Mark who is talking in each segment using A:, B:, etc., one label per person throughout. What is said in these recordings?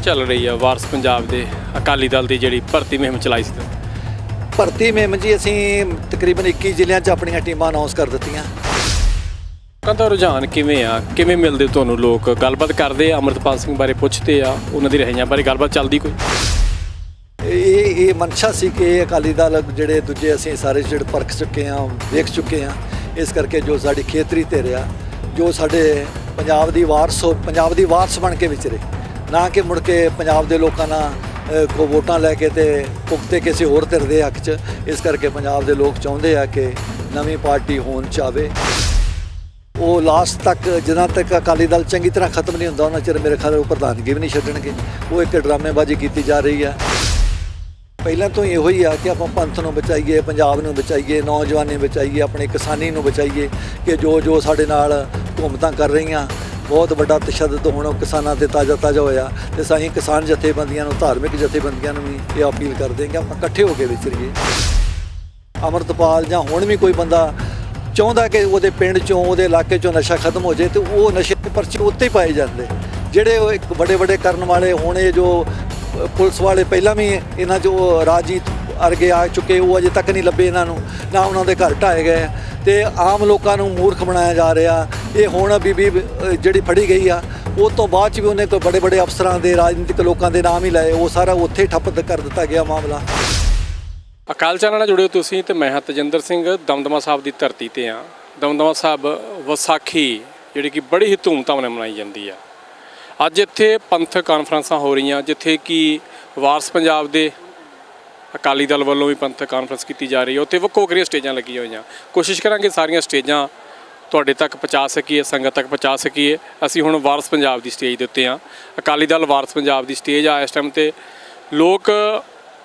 A: ਕਿਵੇਂ ਚੱਲ ਰਹੀ ਆ ਵਾਰਸ ਪੰਜਾਬ ਦੇ ਅਕਾਲੀ ਦਲ ਦੀ ਜਿਹੜੀ ਭਰਤੀ ਮੁਹਿੰਮ ਚਲਾਈ ਸੀ?
B: ਭਰਤੀ ਮੇਮ ਜੀ ਅਸੀਂ ਤਕਰੀਬਨ 21 ਜ਼ਿਲ੍ਹਿਆਂ 'ਚ ਆਪਣੀਆਂ ਟੀਮਾਂ ਅਨਾਉਂਸ ਕਰ ਦਿੱਤੀਆਂ।
A: ਲੋਕਾਂ ਦਾ ਰੁਝਾਨ ਕਿਵੇਂ ਆ? ਕਿਵੇਂ ਮਿਲਦੇ ਤੁਹਾਨੂੰ ਲੋਕ? ਗੱਲਬਾਤ ਕਰਦੇ ਆ ਅਮਰਤਪਾਲ ਸਿੰਘ ਬਾਰੇ ਪੁੱਛਦੇ ਆ ਉਹਨਾਂ ਦੀ ਰਹੀਆਂ ਬਾਰੇ ਗੱਲਬਾਤ ਚੱਲਦੀ ਕੋਈ?
B: ਇਹ ਇਹ ਮਨਸ਼ਾ ਸੀ ਕਿ ਅਕਾਲੀ ਦਲ ਜਿਹੜੇ ਦੂਜੇ ਅਸੀਂ ਸਾਰੇ ਜਿਹੜੇ ਪਰਖ ਚੁੱਕੇ ਹਾਂ ਵੇਖ ਚੁੱਕੇ ਹਾਂ ਇਸ ਕਰਕੇ ਜੋ ਸਾਡੀ ਖੇਤਰੀ ਤੇ ਰਿਹਾ ਜੋ ਸਾਡੇ ਪੰਜਾਬ ਦੀ ਵਾਰਸ ਪੰਜਾਬ ਦੀ ਵਾਰਸ ਬਣ ਕੇ ਵਿਚਰੇ ਨਾ ਕਿ ਮੁੜ ਕੇ ਪੰਜਾਬ ਦੇ ਲੋਕਾਂ ਨਾਲ ਕੋ ਵੋਟਾਂ ਲੈ ਕੇ ਤੇ ਪੁਖਤੇ ਕਿਸੇ ਹੋਰ ਧਿਰ ਦੇ ਹੱਕ 'ਚ, ਇਸ ਕਰਕੇ ਪੰਜਾਬ ਦੇ ਲੋਕ ਚਾਹੁੰਦੇ ਆ ਕਿ ਨਵੀਂ ਪਾਰਟੀ ਹੋਣ ਚਾਵੇ ਉਹ ਲਾਸਟ ਤੱਕ, ਜਿੰਨਾ ਤੱਕ ਅਕਾਲੀ ਦਲ ਚੰਗੀ ਤਰ੍ਹਾਂ ਖਤਮ ਨਹੀਂ ਹੁੰਦਾ, ਉਹਨਾਂ ਚਿਰ ਮੇਰੇ ਖਿਆਲ ਉਹ ਪ੍ਰਧਾਨਗੀ ਵੀ ਨਹੀਂ ਛੱਡਣਗੇ। ਉਹ ਇੱਕ ਡਰਾਮੇਬਾਜ਼ੀ ਕੀਤੀ ਜਾ ਰਹੀ ਆ। ਪਹਿਲਾਂ ਤੋਂ ਇਹੋ ਹੀ ਆ ਕਿ ਆਪਾਂ ਪੰਥ ਨੂੰ ਬਚਾਈਏ, ਪੰਜਾਬ ਨੂੰ ਬਚਾਈਏ, ਨੌਜਵਾਨੀ ਬਚਾਈਏ, ਆਪਣੇ ਕਿਸਾਨੀ ਨੂੰ ਬਚਾਈਏ, ਕਿ ਜੋ ਜੋ ਸਾਡੇ ਨਾਲ ਘੁੰਮਤਾਂ ਕਰ ਰਹੀਆਂ ਬਹੁਤ ਵੱਡਾ ਤਸ਼ੱਦਦ ਹੁਣ ਕਿਸਾਨਾਂ ਤੇ ਤਾਜ਼ਾ ਤਾਜ਼ਾ ਹੋਇਆ ਤੇ ਸਾਹੀਂ ਕਿਸਾਨ ਜਥੇਬੰਦੀਆਂ ਨੂੰ, ਧਾਰਮਿਕ ਜਥੇਬੰਦੀਆਂ ਨੂੰ ਵੀ ਇਹ ਅਪੀਲ ਕਰਦੇ ਹਾਂ ਕਿ ਆਪਾਂ ਇਕੱਠੇ ਹੋ ਕੇ ਵਿਚਰੀਏ। ਅਮਰਤਪਾਲ ਜਾਂ ਹੁਣ ਵੀ ਕੋਈ ਬੰਦਾ ਚਾਹੁੰਦਾ ਕਿ ਉਹਦੇ ਪਿੰਡ ਚੋਂ, ਉਹਦੇ ਇਲਾਕੇ ਚੋਂ ਨਸ਼ਾ ਖਤਮ ਹੋ ਜਾਏ ਤੇ ਉਹ ਨਸ਼ੇ ਦੇ ਪਰਚੇ ਉੱਤੇ ਹੀ ਪਾਏ ਜਾਂਦੇ। ਜਿਹੜੇ ਉਹ ਇੱਕ ਵੱਡੇ ਵੱਡੇ ਕਰਨ ਵਾਲੇ ਹੋਣੇ ਜੋ ਪੁਲਿਸ ਵਾਲੇ ਪਹਿਲਾਂ ਵੀ ਇਹਨਾਂ 'ਚੋਂ ਰਾਜੀਤ ਅਰਗੇ ਆ ਚੁੱਕੇ, ਉਹ ਅਜੇ ਤੱਕ ਨਹੀਂ ਲੱਭੇ ਇਹਨਾਂ ਨੂੰ, ਨਾ ਉਹਨਾਂ ਦੇ ਘਰ ਢਾਏ ਗਏ। ਤੇ ਆਮ ਲੋਕਾਂ ਨੂੰ ਮੂਰਖ ਬਣਾਇਆ ਜਾ ਰਿਹਾ। ਇਹ ਹੁਣ ਬੀਬੀ ਅ, ਜਿਹੜੀ ਫੜੀ ਗਈ ਆ ਉਹ ਤੋਂ ਬਾਅਦ ਚ ਵੀ ਉਹਨੇ ਕੋਈ ਬੜੇ ਬੜੇ ਅਫਸਰਾਂ ਦੇ ਰਾਜਨੀਤਿਕ ਲੋਕਾਂ ਦੇ ਨਾਮ ਹੀ ਲਏ। ਉਹ ਸਾਰਾ ਉੱਥੇ ਹੀ ਠੱਪ ਕਰ ਦਿੱਤਾ ਗਿਆ ਮਾਮਲਾ।
A: ਅਕਾਲ ਚੈਨਲ ਨਾਲ ਜੁੜੇ ਤੁਸੀਂ ਤੇ ਮੈਂ ਹਾਂ ਤਜਿੰਦਰ ਸਿੰਘ ਦਮਦਮਾ ਸਾਹਿਬ ਦੀ ਧਰਤੀ ਤੇ ਆ ਦਮਦਮਾ ਸਾਹਿਬ ਵਿਸਾਖੀ ਜਿਹੜੀ ਕਿ ਬੜੀ ਹੀ ਧੂਮਧਾਮ ਨਾਲ ਮਨਾਈ ਜਾਂਦੀ ਆ। ਅੱਜ ਇੱਥੇ ਪੰਥਕ ਕਾਨਫਰੰਸਾਂ ਹੋ ਰਹੀਆਂ ਜਿੱਥੇ ਕਿ ਵਾਰਸ ਪੰਜਾਬ ਦੇ ਅਕਾਲੀ ਦਲ ਵੱਲੋਂ ਵੀ ਪੰਥਕ ਕਾਨਫਰੰਸ ਕੀਤੀ ਜਾ ਰਹੀ ਹੈ। ਉੱਥੇ ਵੱਖੋ ਵੱਖਰੀਆਂ ਸਟੇਜਾਂ ਲੱਗੀਆਂ ਹੋਈਆਂ। ਕੋਸ਼ਿਸ਼ ਕਰਾਂਗੇ ਸਾਰੀਆਂ ਸਟੇਜਾਂ ਤੁਹਾਡੇ ਤੱਕ ਪਹੁੰਚਾ ਸਕੀਏ, ਸੰਗਤ ਤੱਕ ਪਹੁੰਚਾ ਸਕੀਏ। ਅਸੀਂ ਹੁਣ ਵਾਰਸ ਪੰਜਾਬ ਦੀ ਸਟੇਜ ਦੇ ਉੱਤੇ ਆ ਅਕਾਲੀ ਦਲ ਵਾਰਸ ਪੰਜਾਬ ਦੀ ਸਟੇਜ ਆ। ਇਸ ਟਾਈਮ ਤੇ ਲੋਕ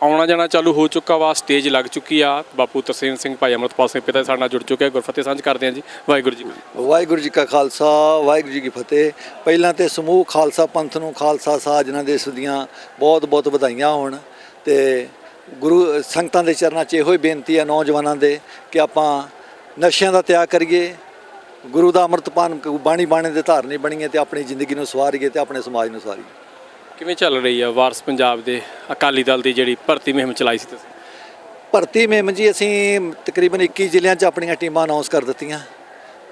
A: ਆਉਣਾ ਜਾਣਾ ਚਾਲੂ ਹੋ ਚੁੱਕਾ ਵਾ। ਸਟੇਜ ਲੱਗ ਚੁੱਕੀ ਆ। ਬਾਪੂ ਤਰਸੇਮ ਸਿੰਘ, ਭਾਈ ਅਮਰਤਪਾਲ ਸਿੰਘ ਪਿਤਾ ਸਾਡੇ ਨਾਲ ਜੁੜ ਚੁੱਕੇ ਆ। ਗੁਰਫਤਿਹ ਸਾਂਝ ਕਰਦੇ ਆ ਜੀ। ਵਾਹਿਗੁਰੂ ਜੀ
B: ਵਾਹਿਗੁਰੂ ਜੀ ਕਾ ਖਾਲਸਾ, ਵਾਹਿਗੁਰੂ ਜੀ ਕੀ ਫਤਿਹ। ਪਹਿਲਾਂ ਤੇ ਸਮੂਹ ਖਾਲਸਾ ਪੰਥ ਨੂੰ ਖਾਲਸਾ ਸਾਜਨਾ ਦਿਵਸ ਦੀਆਂ ਬਹੁਤ ਬਹੁਤ ਵਧਾਈਆਂ ਹੋਣ ਤੇ ਗੁਰੂ ਸੰਗਤਾਂ ਦੇ ਚਰਨਾਂ 'ਚ ਇਹੋ ਹੀ ਬੇਨਤੀ ਹੈ ਨੌਜਵਾਨਾਂ ਦੇ ਕਿ ਆਪਾਂ ਨਸ਼ਿਆਂ ਦਾ ਤਿਆਗ ਕਰੀਏ ਗੁਰੂ ਦਾ ਅੰਮ੍ਰਿਤਪਾਨ ਬਾਣੀ ਬਾਣੇ ਦੇ ਧਾਰਨੀ ਬਣੀਏ ਤੇ ਆਪਣੀ ਜ਼ਿੰਦਗੀ ਨੂੰ ਸਵਾਰੀਏ ਤੇ ਆਪਣੇ ਸਮਾਜ ਨੂੰ ਸਵਾਰੀਏ
A: ਕਿਵੇਂ ਚੱਲ ਰਹੀ ਆ ਵਾਰਸ ਪੰਜਾਬ ਦੇ ਅਕਾਲੀ ਦਲ ਦੀ ਜਿਹੜੀ ਭਰਤੀ ਮੁਹਿੰਮ ਚਲਾਈ ਸੀ ਤੁਸੀਂ?
B: ਭਰਤੀ ਮੇਮ ਜੀ ਅਸੀਂ ਤਕਰੀਬਨ 21 ਜ਼ਿਲ੍ਹਿਆਂ 'ਚ ਆਪਣੀਆਂ ਟੀਮਾਂ ਅਨਾਉਂਸ ਕਰ ਦਿੱਤੀਆਂ।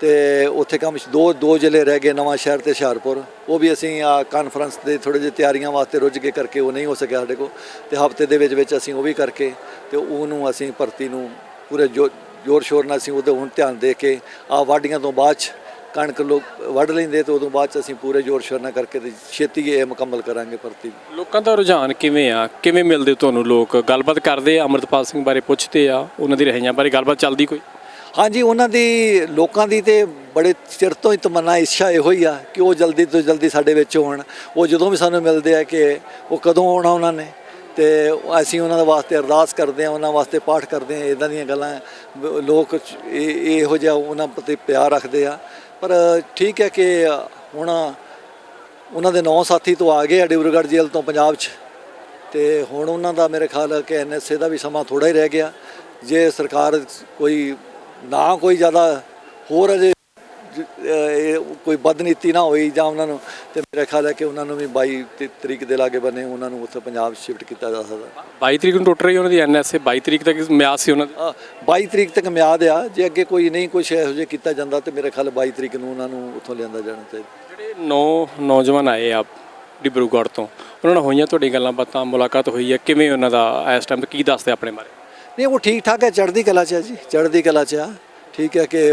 B: ਤੇ ਉੱਥੇ ਕੰਮ ਦੋ ਦੋ ਜ਼ਿਲ੍ਹੇ ਰਹਿ ਗਏ, ਨਵਾਂ ਸ਼ਹਿਰ ਤੇ ਹੁਸ਼ਿਆਰਪੁਰ। ਉਹ ਵੀ ਅਸੀਂ ਆ ਕਾਨਫਰੰਸ ਦੇ ਥੋੜੇ ਜਿਹੇ ਤਿਆਰੀਆਂ ਵਾਸਤੇ ਰੁੱਝ ਕੇ ਕਰਕੇ ਉਹ ਨਹੀਂ ਹੋ ਸਕਿਆ ਸਾਡੇ ਕੋਲ। ਤੇ ਹਫ਼ਤੇ ਦੇ ਵਿੱਚ ਵਿੱਚ ਅਸੀਂ ਉਹ ਵੀ ਕਰਕੇ ਤੇ ਉਹਨੂੰ ਅਸੀਂ ਭਰਤੀ ਨੂੰ ਪੂਰੇ ਜੋ- ਜ਼ੋਰ ਸ਼ੋਰ ਨਾਲ ਅਸੀਂ ਉਹਦੇ ਹੁਣ ਧਿਆਨ ਦੇ ਕੇ ਆ ਵਾਢੀਆਂ ਤੋਂ ਬਾਅਦ 'ਚ ਕਣਕ ਲੋਕ ਵੱਢ ਲੈਂਦੇ ਤੇ ਉਦੋਂ ਬਾਅਦ 'ਚ ਅਸੀਂ ਪੂਰੇ ਜ਼ੋਰ ਸ਼ੋਰ ਨਾਲ ਕਰਕੇ ਤੇ ਛੇਤੀ ਇਹ ਮੁਕੰਮਲ ਕਰਾਂਗੇ ਭਰਤੀ।
A: ਲੋਕਾਂ ਦਾ ਰੁਝਾਨ ਕਿਵੇਂ ਆ? ਕਿਵੇਂ ਮਿਲਦੇ ਤੁਹਾਨੂੰ ਲੋਕ? ਗੱਲਬਾਤ ਕਰਦੇ ਆ, ਅਮਰਤਪਾਲ ਸਿੰਘ ਬਾਰੇ ਪੁੱਛਦੇ ਆ, ਉਹਨਾਂ ਦੀ ਰਹੀਆਂ ਬਾਰੇ ਗੱਲਬਾਤ ਚੱਲਦੀ ਕੋਈ?
B: ਹਾਂਜੀ, ਉਹਨਾਂ ਦੀ, ਲੋਕਾਂ ਦੀ ਤੇ ਬੜੇ ਚਿਰ ਤੋਂ ਹੀ ਤਮੰਨਾ, ਇੱਛਾ ਇਹੋ ਹੀ ਆ ਕਿ ਉਹ ਜਲਦੀ ਤੋਂ ਜਲਦੀ ਸਾਡੇ ਵਿੱਚ ਹੋਣ। ਉਹ ਜਦੋਂ ਵੀ ਸਾਨੂੰ ਮਿਲਦੇ ਆ ਕਿ ਉਹ ਕਦੋਂ ਆਉਣਾ ਉਹਨਾਂ ਨੇ, ਤੇ ਅਸੀਂ ਉਹਨਾਂ ਦੇ ਵਾਸਤੇ ਅਰਦਾਸ ਕਰਦੇ ਆ, ਉਹਨਾਂ ਵਾਸਤੇ ਪਾਠ ਕਰਦੇ ਆ ਇਦਾਂ ਦੀਆਂ ਗੱਲਾਂ ਲੋਕ ਇਹ, ਇਹੋ ਜਿਹਾ ਉਹਨਾਂ ਪ੍ਰਤੀ ਪਿਆਰ ਰੱਖਦੇ ਆ। ਪਰ ਠੀਕ ਹੈ ਕਿ ਹੁਣ ਉਹਨਾਂ ਦੇ ਨੌ ਸਾਥੀ ਤੋਂ ਆ ਗਏ ਆ ਡਿਬਰਗੜ੍ਹ ਜੇਲ੍ਹ ਤੋਂ ਪੰਜਾਬ 'ਚ, ਤੇ ਹੁਣ ਉਹਨਾਂ ਦਾ ਮੇਰੇ ਖਿਆਲ ਹੈ ਕਿ ਐਨਐਸਏ ਦਾ ਵੀ ਸਮਾਂ ਥੋੜਾ ਹੀ ਰਹਿ ਗਿਆ। ਜੇ ਸਰਕਾਰ ਕੋਈ ਨਾ ਕੋਈ ਜ਼ਿਆਦਾ ਹੋਰ ਅਜੇ ਕੋਈ ਬਦਨੀਤੀ ਨਾ ਹੋਈ ਜਾਂ ਉਹਨਾਂ ਨੂੰ ਤੇ ਮੇਰੇ ਖਿਆਲ ਹੈ ਕਿ ਉਹਨਾਂ ਨੂੰ ਵੀ 22 ਤੇ ਤਰੀਕ ਦੇ ਲਾਗੇ ਬੰਨੇ ਉਹਨਾਂ ਨੂੰ ਉੱਥੇ ਪੰਜਾਬ ਸ਼ਿਫਟ ਕੀਤਾ ਜਾ ਸਕਦਾ।
A: 22 ਤਰੀਕ ਨੂੰ ਟੁੱਟ ਰਹੀ ਉਹਨਾਂ ਦੀ ਐਨਐਸਏ 22 ਤਰੀਕ ਤੱਕ ਮਿਆਦ ਸੀ ਉਹਨਾਂ ਦੀ?
B: ਅਹ 22 ਤਰੀਕ ਤੱਕ ਮਿਆਦ ਆ ਜੇ ਅੱਗੇ ਕੋਈ ਨਹੀਂ ਕੁਝ ਇਹੋ ਜਿਹਾ ਕੀਤਾ ਜਾਂਦਾ ਤੇ ਮੇਰੇ ਖਿਆਲ 22 ਤਰੀਕ ਨੂੰ ਉਹਨਾਂ ਨੂੰ ਉੱਥੋਂ ਲਿਆਂਦਾ ਜਾਣਾ ਚਾਹੀਦਾ।
A: ਜਿਹੜੇ ਨੌ ਨੌਜਵਾਨ ਆਏ ਆ ਡਿਬਰੂਗੜ੍ਹ ਤੋਂ ਉਹਨਾਂ ਨਾਲ ਹੋਈਆਂ ਤੁਹਾਡੀ ਗੱਲਾਂ ਬਾਤਾਂ ਮੁਲਾਕਾਤ ਹੋਈ ਹੈ ਕਿਵੇਂ ਉਹਨਾਂ ਦਾ ਇਸ ਟਾਈਮ ਕੀ ਦੱਸਦੇ ਆਪਣੇ ਬਾਰੇ?
B: ਨਹੀਂ, ਉਹ ਠੀਕ ਠਾਕ ਹੈ, ਚੜ੍ਹਦੀ ਕਲਾ 'ਚ ਹੈ ਜੀ, ਚੜ੍ਹਦੀ ਕਲਾ 'ਚ ਆ। ਠੀਕ ਹੈ ਕਿ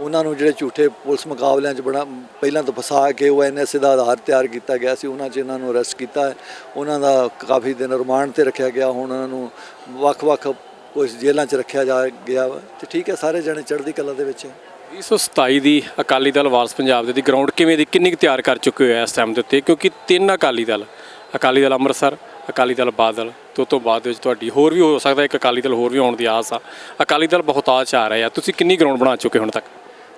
B: ਉਹਨਾਂ ਨੂੰ ਜਿਹੜੇ ਝੂਠੇ ਪੁਲਿਸ ਮੁਕਾਬਲਿਆਂ 'ਚ ਬਣਾ, ਪਹਿਲਾਂ ਤੋਂ ਫਸਾ ਕੇ ਉਹ ਐਨਐਸਏ ਦਾ ਆਧਾਰ ਤਿਆਰ ਕੀਤਾ ਗਿਆ ਸੀ, ਉਹਨਾਂ 'ਚ ਇਹਨਾਂ ਨੂੰ ਅਰੈਸਟ ਕੀਤਾ ਹੈ। ਉਹਨਾਂ ਦਾ ਕਾਫੀ ਦਿਨ ਰਿਮਾਂਡ ਤੇ ਰੱਖਿਆ ਗਿਆ, ਹੁਣ ਉਹਨਾਂ ਨੂੰ ਵੱਖ-ਵੱਖ ਕੁਝ ਜੇਲ੍ਹਾਂ 'ਚ ਰੱਖਿਆ ਜਾ ਗਿਆ ਵਾ। ਤੇ ਠੀਕ ਹੈ, ਸਾਰੇ ਜਣੇ ਚੜ੍ਹਦੀ ਕਲਾ ਦੇ ਵਿੱਚ ਹੈ
A: 2027 ਦੀ ਅਕਾਲੀ ਦਲ ਵਾਰਸ ਪੰਜਾਬ ਦੇ, ਦੀ ਗਰਾਊਂਡ ਕਿਵੇਂ ਦੀ, ਕਿੰਨੀ ਕੁ ਤਿਆਰ ਕਰ ਚੁੱਕੇ ਹੋਏ ਆ ਇਸ ਟਾਈਮ ਦੇ ਉੱਤੇ? ਕਿਉਂਕਿ ਤਿੰਨ ਅਕਾਲੀ ਦਲ ਅਕਾਲੀ ਦਲ ਅੰਮ੍ਰਿਤਸਰ ਅਕਾਲੀ ਦਲ ਬਾਦਲ, ਤੋਂ ਤੋਂ ਬਾਅਦ ਵਿੱਚ ਤੁਹਾਡੀ ਹੋਰ ਵੀ ਹੋ ਸਕਦਾ ਇੱਕ ਅਕਾਲੀ ਦਲ ਹੋਰ ਵੀ ਆਉਣ ਦੀ ਆਸ ਆ। ਅਕਾਲੀ ਦਲ ਬਹੁਤਾਤ ਆ ਰਹੇ ਆ। ਤੁਸੀਂ ਕਿੰਨੀ ਗਰਾਊਂਡ ਬਣਾ ਚੁੱਕੇ ਹੁਣ ਤੱਕ?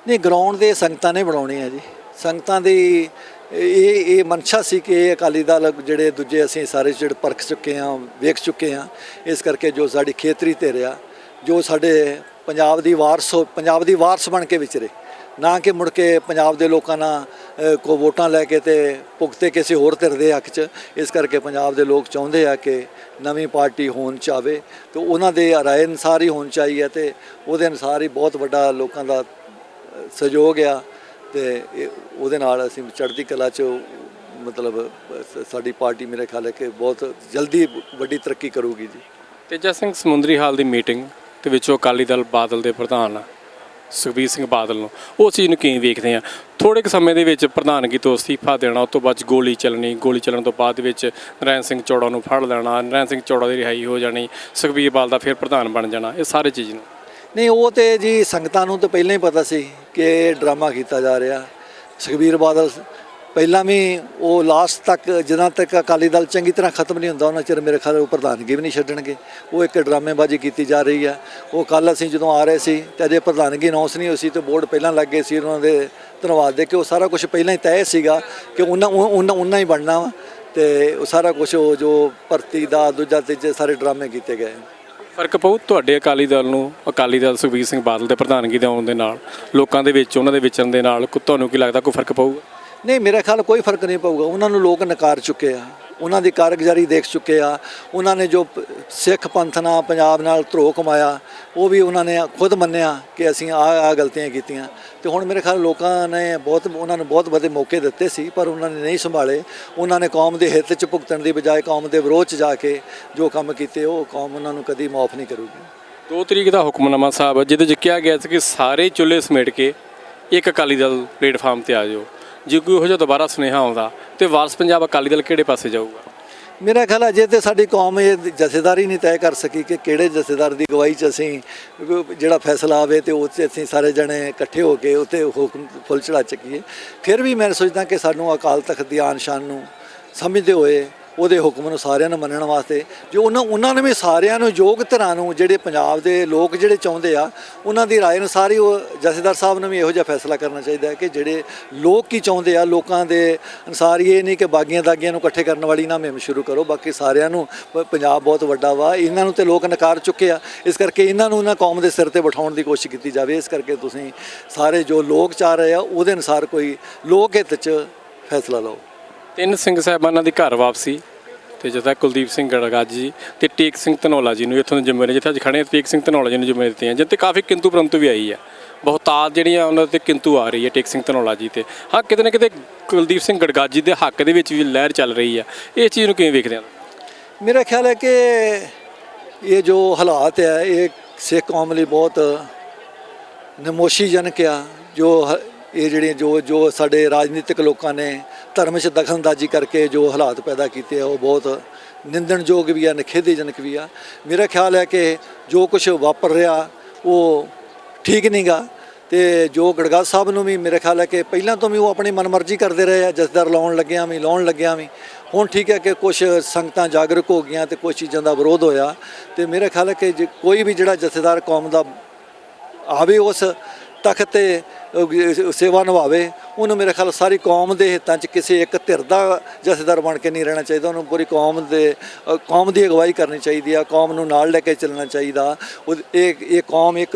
B: ਨਹੀਂ ਗਰਾਊਂਡ ਦੇ ਸੰਗਤਾਂ ਨੇ ਬਣਾਉਣੇ ਆ ਜੀ। ਸੰਗਤਾਂ ਦੀ ਇਹ ਇਹ ਮਨਸ਼ਾ ਸੀ ਕਿ ਅਕਾਲੀ ਦਲ ਜਿਹੜੇ ਦੂਜੇ ਅਸੀਂ ਸਾਰੇ ਜਿਹੜੇ ਪਰਖ ਚੁੱਕੇ ਆ, ਵੇਖ ਚੁੱਕੇ ਆ। ਇਸ ਕਰਕੇ ਜੋ ਸਾਡੀ ਖੇਤਰੀ ਤੇ ਰਿਹਾ ਜੋ ਸਾਡੇ ਪੰਜਾਬ ਦੀ ਵਾਰਸ ਹੋ ਪੰਜਾਬ ਦੀ ਵਾਰਸ ਬਣ ਕੇ ਵਿਚਰੇ। ਨਾ ਕਿ ਮੁੜ ਕੇ ਪੰਜਾਬ ਦੇ ਲੋਕਾਂ ਨਾਲ ਅ, ਕੋ ਵੋਟਾਂ ਲੈ ਕੇ ਤੇ ਪੁਖਤੇ ਕਿਸੇ ਹੋਰ ਧਿਰ ਦੇ ਹੱਕ 'ਚ ਇਸ ਕਰਕੇ ਪੰਜਾਬ ਦੇ ਲੋਕ ਚਾਹੁੰਦੇ ਆ ਕਿ ਨਵੀਂ ਪਾਰਟੀ ਹੋਣ ਚਾਵੇ ਤੇ ਉਹਨਾਂ ਦੇ ਰਾਏ ਅਨੁਸਾਰ ਹੀ ਹੋਣ ਚਾਹੀਏ ਹੈ ਤੇ ਉਹਦੇ ਅਨੁਸਾਰ ਹੀ ਬਹੁਤ ਵੱਡਾ ਲੋਕਾਂ ਦਾ ਸਹਿਯੋਗ ਆ ਤੇ ਉਹਦੇ ਨਾਲ ਅਸੀਂ ਚੜ੍ਹਦੀ ਕਲਾ 'ਚ ਮਤਲਬ ਸਾਡੀ ਪਾਰਟੀ ਮੇਰੇ ਖਿਆਲ ਹੈ ਕਿ ਬਹੁਤ ਜਲਦੀ ਵੱਡੀ ਤਰੱਕੀ ਕਰੂਗੀ ਜੀ।
A: ਤੇਜਾ ਸਿੰਘ ਸਮੁੰਦਰੀ ਹਾਲ ਦੀ ਮੀਟਿੰਗ ਤੇ ਵਿੱਚੋਂ ਅਕਾਲੀ ਦਲ ਬਾਦਲ ਦੇ ਪ੍ਰਧਾਨ ਸੁਖਬੀਰ ਸਿੰਘ ਬਾਦਲ ਨੂੰ। ਉਹ ਚੀਜ਼ ਨੂੰ ਕਿਵੇਂ ਵੇਖਦੇ ਆ? ਥੋੜੇ ਕੁ ਸਮੇਂ ਦੇ ਵਿੱਚ ਪ੍ਰਧਾਨਗੀ ਤੋਂ ਅਸਤੀਫਾ ਦੇਣਾ ਉਸ ਤੋਂ ਬਾਅਦ 'ਚ ਗੋਲੀ ਚੱਲਣੀ, ਗੋਲੀ ਚੱਲਣ ਤੋਂ ਬਾਅਦ ਵਿੱਚ ਨਰੈਣ ਸਿੰਘ ਚੌੜਾ ਨੂੰ ਫੜ ਲੈਣਾ, ਨਰੈਣ ਸਿੰਘ ਚੌੜਾ ਦੀ ਰਿਹਾਈ ਹੋ ਜਾਣੀ, ਸੁਖਬੀਰ ਬਾਦਲ ਦਾ ਫਿਰ ਪ੍ਰਧਾਨ ਬਣ ਜਾਣਾ, ਇਹ ਸਾਰੇ ਚੀਜ਼ ਨੂੰ।
B: ਨਹੀਂ, ਉਹ ਤੇ ਜੀ ਸੰਗਤਾਂ ਨੂੰ ਤਾਂ ਪਹਿਲਾਂ ਹੀ ਪਤਾ ਸੀ ਕਿ ਡਰਾਮਾ ਕੀਤਾ ਜਾ ਰਿਹਾ। ਸੁਖਬੀਰ ਬਾਦਲ ਪਹਿਲਾਂ ਵੀ ਉਹ ਲਾਸਟ ਤੱਕ, ਜਦੋਂ ਤੱਕ ਅਕਾਲੀ ਦਲ ਚੰਗੀ ਤਰ੍ਹਾਂ ਖਤਮ ਨਹੀਂ ਹੁੰਦਾ, ਉਹਨਾਂ ਚਿਰ ਮੇਰੇ ਖਿਆਲ ਉਹ ਪ੍ਰਧਾਨਗੀ ਵੀ ਨਹੀਂ ਛੱਡਣਗੇ। ਉਹ ਇੱਕ ਡਰਾਮੇਬਾਜ਼ੀ ਕੀਤੀ ਜਾ ਰਹੀ ਹੈ ਉਹ ਕੱਲ ਅਸੀਂ ਜਦੋਂ ਆ ਰਹੇ ਸੀ, ਤੇ ਅਜੇ ਪ੍ਰਧਾਨਗੀ ਅਨਾਉਂਸ ਨਹੀਂ ਹੋਈ ਸੀ, ਤੇ ਬੋਰਡ ਪਹਿਲਾਂ ਲੱਗ ਗਏ ਸੀ ਉਹਨਾਂ ਦੇ ਧੰਨਵਾਦ ਦੇ ਕਿ, ਉਹ ਸਾਰਾ ਕੁਝ ਪਹਿਲਾਂ ਹੀ ਤੈਅ ਸੀਗਾ ਕਿ ਉਹਨਾਂ ਉਹਨਾਂ ਉਹਨਾਂ ਹੀ ਬਣਨਾ ਵਾ। ਤੇ ਉਹ ਸਾਰਾ ਕੁਝ ਉਹ ਜੋ ਭਰਤੀ ਦਾ ਦੂਜਾ ਤੀਜੇ ਸਾਰੇ ਡਰਾਮੇ ਕੀਤੇ ਗਏ।
A: ਫ਼ਰਕ ਪਊ ਤੁਹਾਡੇ ਅਕਾਲੀ ਦਲ ਨੂੰ, ਅਕਾਲੀ ਦਲ ਸੁਖਬੀਰ ਸਿੰਘ ਬਾਦਲ ਦੇ ਪ੍ਰਧਾਨਗੀ ਦੇ ਆਉਣ ਦੇ ਨਾਲ, ਲੋਕਾਂ ਦੇ ਵਿੱਚ, ਉਹਨਾਂ ਦੇ ਵਿਚਰਨ ਦੇ ਨਾਲ ਤੁਹਾਨੂੰ ਕੀ ਲੱਗਦਾ, ਕੋਈ ਫ਼ਰਕ ਪਊਗਾ?
B: ਨਹੀਂ, ਮੇਰੇ ਖਿਆਲ ਕੋਈ ਫ਼ਰਕ ਨਹੀਂ ਪਊਗਾ। ਉਹਨਾਂ ਨੂੰ ਲੋਕ ਨਕਾਰ ਚੁੱਕੇ ਆ। ਉਹਨਾਂ ਦੀ ਕਾਰਗੁਜ਼ਾਰੀ ਦੇਖ ਚੁੱਕੇ ਆ। ਉਹਨਾਂ ਨੇ ਜੋ ਸਿੱਖ ਪੰਥ ਨਾਲ, ਪੰਜਾਬ ਨਾਲ ਧਰੋਹ ਕਮਾਇਆ, ਉਹ ਵੀ ਉਹਨਾਂ ਨੇ ਖੁਦ ਮੰਨਿਆ ਕਿ ਅਸੀਂ ਆ ਆ ਗਲਤੀਆਂ ਕੀਤੀਆਂ। ਤੇ ਹੁਣ ਮੇਰੇ ਖਿਆਲ ਲੋਕਾਂ ਨੇ ਬਹੁਤ, ਉਹਨਾਂ ਨੂੰ ਬਹੁਤ ਵਧੇ ਮੌਕੇ ਦਿੱਤੇ ਸੀ, ਪਰ ਉਹਨਾਂ ਨੇ ਨਹੀਂ ਸੰਭਾਲੇ। ਉਹਨਾਂ ਨੇ ਕੌਮ ਦੇ ਹਿੱਤ 'ਚ ਭੁਗਤਣ ਦੀ ਬਜਾਏ ਕੌਮ ਦੇ ਵਿਰੋਧ 'ਚ ਜਾ ਕੇ ਜੋ ਕੰਮ ਕੀਤੇ, ਉਹ ਕੌਮ ਉਹਨਾਂ ਨੂੰ ਕਦੀ ਮਾਫ ਨਹੀਂ ਕਰੂਗੀ।
A: ਦੋ ਤਰੀਕ ਦਾ ਹੁਕਮਨਾਮਾ ਸਾਹਿਬ ਜਿਹਦੇ 'ਚ ਕਿਹਾ ਗਿਆ ਸੀ ਕਿ ਸਾਰੇ ਚੁੱਲ੍ਹੇ ਸਮੇਟ ਕੇ ਇੱਕ ਅਕਾਲੀ ਦਲ ਪਲੇਟਫਾਰਮ ਤੇ ਆ ਜਾਓ। ਜੇ ਕੋਈ ਇਹੋ ਜਿਹਾ ਦੁਬਾਰਾ ਸੁਨੇਹਾ ਆਉਂਦਾ ਤੇ ਵਾਰਸ ਪੰਜਾਬ ਅਕਾਲੀ ਦਲ ਕਿਹੜੇ ਪਾਸੇ ਜਾਊਗਾ?
B: ਮੇਰਾ ਖਿਆਲ ਅਜੇ ਜੇ ਤੇ ਸਾਡੀ ਕੌਮ ਇਹ ਜਥੇਦਾਰੀ ਨਹੀਂ ਤੈਅ ਕਰ ਸਕੀ ਕਿ ਕਿਹੜੇ ਜਥੇਦਾਰ ਦੀ ਗਵਾਹੀ 'ਚ ਅਸੀਂ, ਜਿਹੜਾ ਫੈਸਲਾ ਆਵੇ ਤੇ ਉਹ 'ਚ ਅਸੀਂ ਸਾਰੇ ਜਣੇ ਇਕੱਠੇ ਹੋ ਕੇ ਉਤੇ ਹੁਕਮ ਫੁੱਲ ਚੜਾ ਚੱਕੀਏ ਫਿਰ ਵੀ ਮੈਂ ਸੋਚਦਾ ਕਿ ਸਾਨੂੰ ਅਕਾਲ ਤਖਤ ਦੀ ਆਨ ਸ਼ਾਨ ਨੂੰ ਸਮਝਦੇ ਹੋਏ ਉਹਦੇ ਹੁਕਮ ਨੂੰ ਸਾਰਿਆਂ ਨੂੰ ਮੰਨਣ ਵਾਸਤੇ, ਜੋ ਉਹਨਾਂ ਉਹਨਾਂ ਨੇ ਵੀ ਸਾਰਿਆਂ ਨੂੰ ਯੋਗ ਧਿਰਾਂ ਨੂੰ ਜਿਹੜੇ ਪੰਜਾਬ ਦੇ ਲੋਕ ਜਿਹੜੇ ਚਾਹੁੰਦੇ ਆ, ਉਹਨਾਂ ਦੀ ਰਾਏ ਅਨੁਸਾਰ ਹੀ ਉਹ ਜਥੇਦਾਰ ਸਾਹਿਬ ਨੂੰ ਵੀ ਇਹੋ ਜਿਹਾ ਫੈਸਲਾ ਕਰਨਾ ਚਾਹੀਦਾ ਹੈ ਕਿ ਜਿਹੜੇ ਲੋਕ ਕੀ ਚਾਹੁੰਦੇ ਆ, ਲੋਕਾਂ ਦੇ ਅਨੁਸਾਰ ਹੀ ਇਹ ਨਹੀਂ ਕਿ ਬਾਗੀਆਂ ਦਾਗੀਆਂ ਨੂੰ ਇਕੱਠੇ ਕਰਨ ਵਾਲੀ ਨਾ ਮੁਹਿੰਮ ਸ਼ੁਰੂ ਕਰੋ, ਬਾਕੀ ਸਾਰਿਆਂ ਨੂੰ ਪੰਜਾਬ ਬਹੁਤ ਵੱਡਾ ਵਾ, ਇਹਨਾਂ ਨੂੰ ਤੇ ਲੋਕ ਨਕਾਰ ਚੁੱਕੇ ਆ, ਇਸ ਕਰਕੇ ਇਹਨਾਂ ਨੂੰ ਉਹਨਾਂ ਕੌਮ ਦੇ ਸਿਰ ਤੇ ਬਿਠਾਉਣ ਦੀ ਕੋਸ਼ਿਸ਼ ਕੀਤੀ ਜਾਵੇ, ਇਸ ਕਰਕੇ ਤੁਸੀਂ ਸਾਰੇ ਜੋ ਲੋਕ ਚਾਹ ਰਹੇ ਆ, ਉਹਦੇ ਅਨੁਸਾਰ ਕੋਈ ਲੋਕ ਹਿੱਤ 'ਚ ਫੈਸਲਾ ਲਓ।
A: ਤਿੰਨ ਸਿੰਘ ਸਾਹਿਬਾਨਾਂ ਦੀ ਘਰ ਵਾਪਸੀ ਤੇ ਜਿੱਦਾਂ ਕੁਲਦੀਪ ਸਿੰਘ ਗੜਗਾਜ ਜੀ ਤੇ ਟੇਕ ਸਿੰਘ ਧਨੌਲਾ ਜੀ ਨੂੰ ਇੱਥੋਂ ਦੇ ਜ਼ਿੰਮੇਵਾਰੀ ਜਿੱਥੇ ਅੱਜ ਖੜੇ ਹਾਂ, ਟੇਕ ਸਿੰਘ ਧਨੌਲਾ ਜੀ ਨੂੰ ਜ਼ਿੰਮੇਵਾਰੀ ਦਿੱਤੀਆਂ ਜਿੱਤੇ ਕਾਫੀ ਕਿੰਤੂ ਪਰੰਤੂ ਵੀ ਆਈ ਹੈ ਬਹੁਤਾਤ ਜਿਹੜੀਆਂ ਉਹਨਾਂ ਤੇ ਕਿੰਤੂ ਆ ਰਹੀ ਹੈ ਟੇਕ ਸਿੰਘ ਧਨੌਲਾ ਜੀ ਤੇ। ਹਾਂ ਕਿਤੇ ਨਾ ਕਿਤੇ ਕੁਲਦੀਪ ਸਿੰਘ ਗੜਗਾਜ ਜੀ ਦੇ ਹੱਕ ਦੇ ਵਿੱਚ ਵੀ ਲਹਿਰ ਚੱਲ ਰਹੀ ਹੈ ਇਹ ਚੀਜ਼ ਨੂੰ ਕਿਵੇਂ ਵੇਖਦੇ ਹੋ
B: ਮੇਰਾ ਖਿਆਲ ਹੈ ਕਿ ਇਹ ਜੋ ਹਾਲਾਤ ਹੈ ਇਹ ਸਿੱਖ ਕੌਮ ਲਈ ਬਹੁਤ ਨਮੋਸ਼ੀਜਨਕ ਆ। ਜੋ ਹ- ਇਹ ਜਿਹੜੀਆਂ ਜੋ ਜੋ ਸਾਡੇ ਰਾਜਨੀਤਿਕ ਲੋਕਾਂ ਨੇ ਧਰਮ 'ਚ ਦਖਲਅੰਦਾਜ਼ੀ ਕਰਕੇ ਜੋ ਹਾਲਾਤ ਪੈਦਾ ਕੀਤੇ ਆ, ਉਹ ਬਹੁਤ ਨਿੰਦਣਯੋਗ ਵੀ ਆ, ਨਿਖੇਧੀਜਨਕ ਵੀ ਆ। ਮੇਰਾ ਖਿਆਲ ਹੈ ਕਿ ਜੋ ਕੁਝ ਵਾਪਰ ਰਿਹਾ, ਉਹ ਠੀਕ ਨਹੀਂਗਾ ਤੇ ਜੋ ਗੜਗਾਜ ਸਾਹਿਬ ਨੂੰ ਵੀ ਮੇਰੇ ਖਿਆਲ ਹੈ ਕਿ ਪਹਿਲਾਂ ਤੋਂ ਵੀ ਉਹ ਆਪਣੀ ਮਨਮਰਜ਼ੀ ਕਰਦੇ ਰਹੇ ਆ ਜਸਦਰ ਲਾਉਣ ਲੱਗਿਆ ਵੀ, ਲਾਉਣ ਲੱਗਿਆ ਵੀ। ਹੁਣ ਠੀਕ ਹੈ ਕਿ ਕੁਝ ਸੰਗਤਾਂ ਜਾਗਰੂਕ ਹੋ ਗਈਆਂ ਤੇ ਕੁਝ ਚੀਜ਼ਾਂ ਦਾ ਵਿਰੋਧ ਹੋਇਆ। ਤੇ ਮੇਰੇ ਖਿਆਲ ਹੈ ਕਿ ਜੇ ਕੋਈ ਵੀ ਜਿਹੜਾ ਜਥੇਦਾਰ ਕੌਮ ਦਾ ਆਵੇ, ਉਸ ਤਖਤ ਤੇ ਸੇਵਾ ਨਿਭਾਵੇ ਉਹਨੂੰ ਮੇਰੇ ਖਿਆਲ ਸਾਰੀ ਕੌਮ ਦੇ ਹਿੱਤਾਂ 'ਚ ਕਿਸੇ ਇੱਕ ਧਿਰ ਦਾ ਜਥੇਦਾਰ ਬਣ ਕੇ ਨਹੀਂ ਰਹਿਣਾ ਚਾਹੀਦਾ ਉਹਨੂੰ ਪੂਰੀ ਕੌਮ ਦੇ ਅਹ, ਕੌਮ ਦੀ ਅਗਵਾਈ ਕਰਨੀ ਚਾਹੀਦੀ ਆ ਕੌਮ ਨੂੰ ਨਾਲ ਲੈ ਕੇ ਚੱਲਣਾ ਚਾਹੀਦਾ ਉਹ ਇਹ ਇਹ ਕੌਮ ਇੱਕ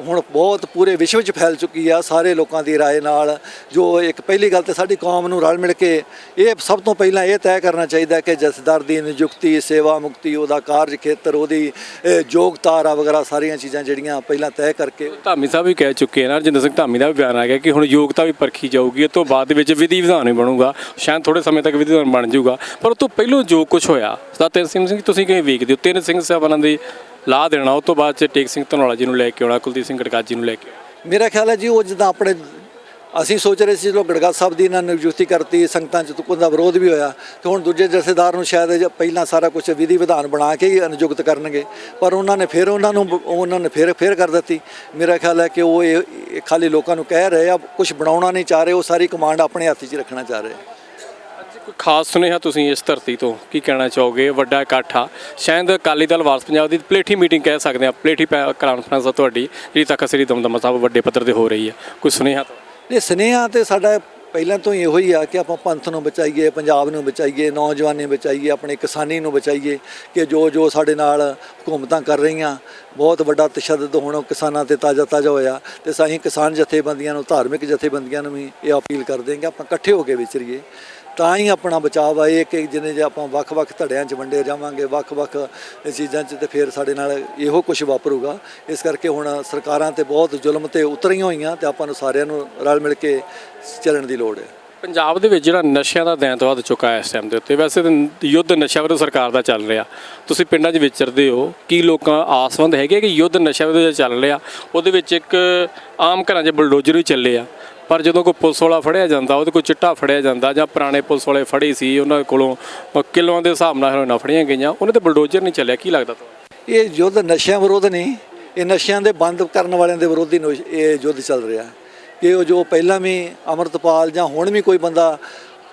B: ਹੁਣ ਬਹੁਤ ਪੂਰੇ ਵਿਸ਼ਵ 'ਚ ਫੈਲ ਚੁੱਕੀ ਆ ਸਾਰੇ ਲੋਕਾਂ ਦੀ رائے ਨਾਲ ਜੋ ਇੱਕ ਪਹਿਲੀ ਗੱਲ ਤੇ ਸਾਡੀ ਕੌਮ ਨੂੰ ਰਲ ਮਿਲ ਕੇ ਇਹ ਸਭ ਤੋਂ ਪਹਿਲਾਂ ਇਹ ਤੈਅ ਕਰਨਾ ਚਾਹੀਦਾ ਕਿ ਜਥੇਦਾਰ ਦੀ ਨਿਯੁਕਤੀ ਸੇਵਾ ਮੁਕਤੀ ਉਹਦਾ ਕਾਰਜ ਖੇਤਰ ਉਹਦੀ ਅਹ, ਯੋਗਤਾ ਵਗੈਰਾ ਸਾਰੀਆਂ ਚੀਜ਼ਾਂ ਜਿਹੜੀਆਂ ਪਹਿਲਾਂ ਤੈਅ ਕਰਕੇ
A: ਧਾਮੀ ਸਾਹਿਬ ਵੀ ਕਹਿ ਚੁੱਕੇ ਹਨ ਰਜਿੰਦਰ ਸਿੰਘ ਧਾਮੀ ਦਾ ਵੀ ਬਿਆਨ ਆ ਗਿਆ ਕਿ ਹੁਣ ਯੋਗਤਾ ਵੀ ਪਰਖੀ ਜਾਊਗੀ, ਇਹ ਤੋਂ ਬਾਅਦ ਵਿੱਚ ਵਿਧੀ ਵਿਧਾਨ ਵੀ ਬਣੂਗਾ। ਸ਼ਾਇਦ ਥੋੜੇ ਸਮੇਂ ਤੱਕ ਵਿਧੀ ਵਿਧਾਨ ਬਣ ਜਾਊਗਾ। ਪਰ ਉਹ ਤੋਂ ਪਹਿਲਾਂ ਜੋ ਕੁਝ ਹੋਇਆ ਸਤਿੰਦਰ ਸਿੰਘ ਸਿੰਘ ਤੁਸੀਂ ਕਿਵੇਂ ਵੇਖਦੇ ਹੋ? ਤਿੰਨ ਸਿੰਘ ਸਾਹਿਬਾਨਾਂ ਦੀ ਲਾਹ ਦੇਣਾ ਉਸ ਤੋਂ ਬਾਅਦ ਚ ਟੇਕ ਸਿੰਘ ਧਨੌਲਾ ਜੀ ਨੂੰ ਲੈ ਕੇ ਆਉਣਾ, ਕੁਲਦੀਪ ਸਿੰਘ ਗੜਗਾਜੀ ਨੂੰ ਲੈ ਕੇ ਆਉਣਾ।
B: ਮੇਰਾ ਖਿਆਲ ਹੈ ਜੀ, ਉਹ ਜਿੱਦਾਂ ਆਪਣੇ ਅਸੀਂ ਸੋਚ ਰਹੇ ਸੀ ਜਦੋਂ ਗੜਗਾ ਸਾਹਿਬ ਦੀ ਇਹਨਾਂ ਨੇ ਨਿਯੁਕਤੀ ਕਰਤੀ, ਸੰਗਤਾਂ ਚ ਉਹਦਾ ਵਿਰੋਧ ਵੀ ਹੋਇਆ ਤੇ ਹੁਣ ਦੂਜੇ ਜਥੇਦਾਰ ਨੂੰ ਸ਼ਾਇਦ ਪਹਿਲਾਂ ਸਾਰਾ ਕੁਝ ਵਿਧੀ ਵਿਧਾਨ ਬਣਾ ਕੇ ਹੀ ਨਿਯੁਕਤ ਕਰਨਗੇ। ਪਰ ਉਹਨਾਂ ਨੇ ਫਿਰ ਉਹਨਾਂ ਨੂੰ ਉਹਨਾਂ ਨੇ ਫਿਰ ਫਿਰ ਕਰ ਦਿੱਤੀ। ਮੇਰਾ ਖਿਆਲ ਹੈ ਕਿ ਉਹ ਇਹ ਖਾਲੀ ਲੋਕਾਂ ਨੂੰ ਕਹਿ ਰਹੇ ਆ ਕੁਝ ਬਣਾਉਣਾ ਨਹੀਂ ਚਾਹ ਰਹੇ, ਉਹ ਸਾਰੀ ਕਮਾਂਡ ਆਪਣੇ ਹੱਥ 'ਚ ਰੱਖਣਾ ਚਾਹ ਰਹੇ
A: ਕੋਈ ਖਾਸ ਸੁਨੇਹਾ ਤੁਸੀਂ ਇਸ ਧਰਤੀ ਤੋਂ ਕੀ ਕਹਿਣਾ ਚਾਹੋਗੇ? ਵੱਡਾ ਇਕੱਠ ਆ। ਸ਼ਾਇਦ ਅਕਾਲੀ ਦਲ ਵਾਰਸ ਪੰਜਾਬ ਦੀ ਪਲੇਠੀ ਮੀਟਿੰਗ ਕਹਿ ਸਕਦੇ ਆ। ਪਲੇਠੀ ਪੈ- ਕਾਨਫਰੰਸ ਆ ਤੁਹਾਡੀ, ਜਿਹੜੀ ਤੱਕ ਸ੍ਰੀ ਦਮਦਮਾ ਸਾਹਿਬ ਵੱਡੇ ਪੱਧਰ ਤੇ ਹੋ ਰਹੀ ਹੈ ਕੋਈ ਸੁਨੇਹਾ ਤਾਂ
B: ਇਹ ਸੁਨੇਹਾ ਤੇ ਸਾਡਾ ਪਹਿਲਾਂ ਤੋਂ ਹੀ ਇਹੋ ਹੀ ਆ ਕਿ ਆਪਾਂ ਪੰਥ ਨੂੰ ਬਚਾਈਏ, ਪੰਜਾਬ ਨੂੰ ਬਚਾਈਏ ਨੌਜਵਾਨੀ ਬਚਾਈਏ, ਆਪਣੇ ਕਿਸਾਨੀ ਨੂੰ ਬਚਾਈਏ ਕਿ ਜੋ ਜੋ ਸਾਡੇ ਨਾਲ ਹਕੂਮਤਾਂ ਕਰ ਰਹੀਆਂ। ਬਹੁਤ ਵੱਡਾ ਤਸ਼ੱਦਦ ਹੁਣ ਕਿਸਾਨਾਂ ਤੇ ਤਾਜ਼ਾ ਤਾਜ਼ਾ ਹੋਇਆ ਤੇ ਸਾਹੀਂ ਕਿਸਾਨ ਜਥੇਬੰਦੀਆਂ ਨੂੰ, ਧਾਰਮਿਕ ਜਥੇਬੰਦੀਆਂ ਨੂੰ ਵੀ ਇਹ ਅਪੀਲ ਕਰਦੇ ਹਾਂ ਕਿ ਆਪਾਂ ਇਕੱਠੇ ਹੋ ਕੇ ਵਿਚਰੀਏ। ਤਾਂ ਹੀ ਆਪਣਾ ਬਚਾਅ ਆ, ਇਹ ਕਿ ਜਿੰਨੇ ਜੇ ਆਪਾਂ ਵੱਖ-ਵੱਖ ਧੜਿਆਂ 'ਚ ਵੰਡੇ ਜਾਵਾਂਗੇ ਵੱਖ-ਵੱਖ ਚੀਜ਼ਾਂ 'ਚ, ਤੇ ਫਿਰ ਸਾਡੇ ਨਾਲ ਇਹੋ ਕੁਝ ਵਾਪਰੂਗਾ। ਇਸ ਕਰਕੇ ਹੁਣ ਸਰਕਾਰਾਂ ਤੇ ਬਹੁਤ ਜ਼ੁਲਮ ਤੇ ਉਤਰੀਆਂ ਹੋਈਆਂ ਤੇ ਆਪਾਂ ਨੂੰ ਸਾਰਿਆਂ ਨੂੰ ਰਲ ਮਿਲ ਕੇ ਚੱਲਣ ਦੀ ਲੋੜ ਹੈ।
A: ਪੰਜਾਬ ਦੇ ਵਿੱਚ ਜਿਹੜਾ ਨਸ਼ਿਆਂ ਦਾ ਦੈਂਤ ਵੱਧ ਚੁੱਕਾ ਹੈ ਇਸ ਟਾਈਮ ਦੇ ਉੱਤੇ, ਵੈਸੇ ਤਾਂ ਯੁੱਧ ਨਸ਼ਾ ਵਿਰੁੱਧ ਸਰਕਾਰ ਦਾ ਚੱਲ ਰਿਹਾ। ਤੁਸੀਂ ਪਿੰਡਾਂ 'ਚ ਵਿਚਰਦੇ ਹੋ, ਕੀ ਲੋਕਾਂ ਆਸਵੰਦ ਹੈਗੇ ਕਿ ਯੁੱਧ ਨਸ਼ਾ ਵਿਰੁੱਧ ਚੱਲ ਰਿਹਾ? ਉਹਦੇ ਵਿੱਚ ਇੱਕ ਆਮ ਘਰਾਂ 'ਚ ਬਲਡੋਜ਼ਰ ਵੀ ਚੱਲੇ ਆ। ਪਰ ਜਦੋਂ ਕੋਈ ਪੁਲਿਸ ਵਾਲਾ ਫੜਿਆ ਜਾਂਦਾ ਉਹਦੇ ਕੋਲ ਚਿੱਟਾ ਫੜਿਆ ਜਾਂਦਾ ਜਾਂ ਪੁਰਾਣੇ ਪੁਲਿਸ ਵਾਲੇ ਫੜੀ ਸੀ ਉਹਨਾਂ ਕੋਲੋਂ ਅ, ਕਿਲੋਆਂ ਦੇ ਹਿਸਾਬ ਨਾਲ ਹੈਰੋਇਨਾਂ ਫੜੀਆਂ ਗਈਆਂ ਉਹਨਾਂ ਤੇ ਬਲਡੋਜ਼ਰ ਨਹੀਂ ਚੱਲਿਆ ਕੀ ਲੱਗਦਾ ਤੁਹਾਨੂੰ?
B: ਇਹ ਯੁੱਧ ਨਸ਼ਿਆਂ ਵਿਰੋਧ ਨਹੀਂ ਇਹ ਨਸ਼ਿਆਂ ਦੇ ਬੰਦ ਕਰਨ ਵਾਲਿਆਂ ਦੇ ਵਿਰੋਧੀ ਨੂੰ ਇਹ ਯੁੱਧ ਚੱਲ ਰਿਹਾ। ਕਿ ਉਹ ਜੋ ਪਹਿਲਾਂ ਵੀ ਅਮਰਤਪਾਲ ਜਾਂ ਹੁਣ ਵੀ ਕੋਈ ਬੰਦਾ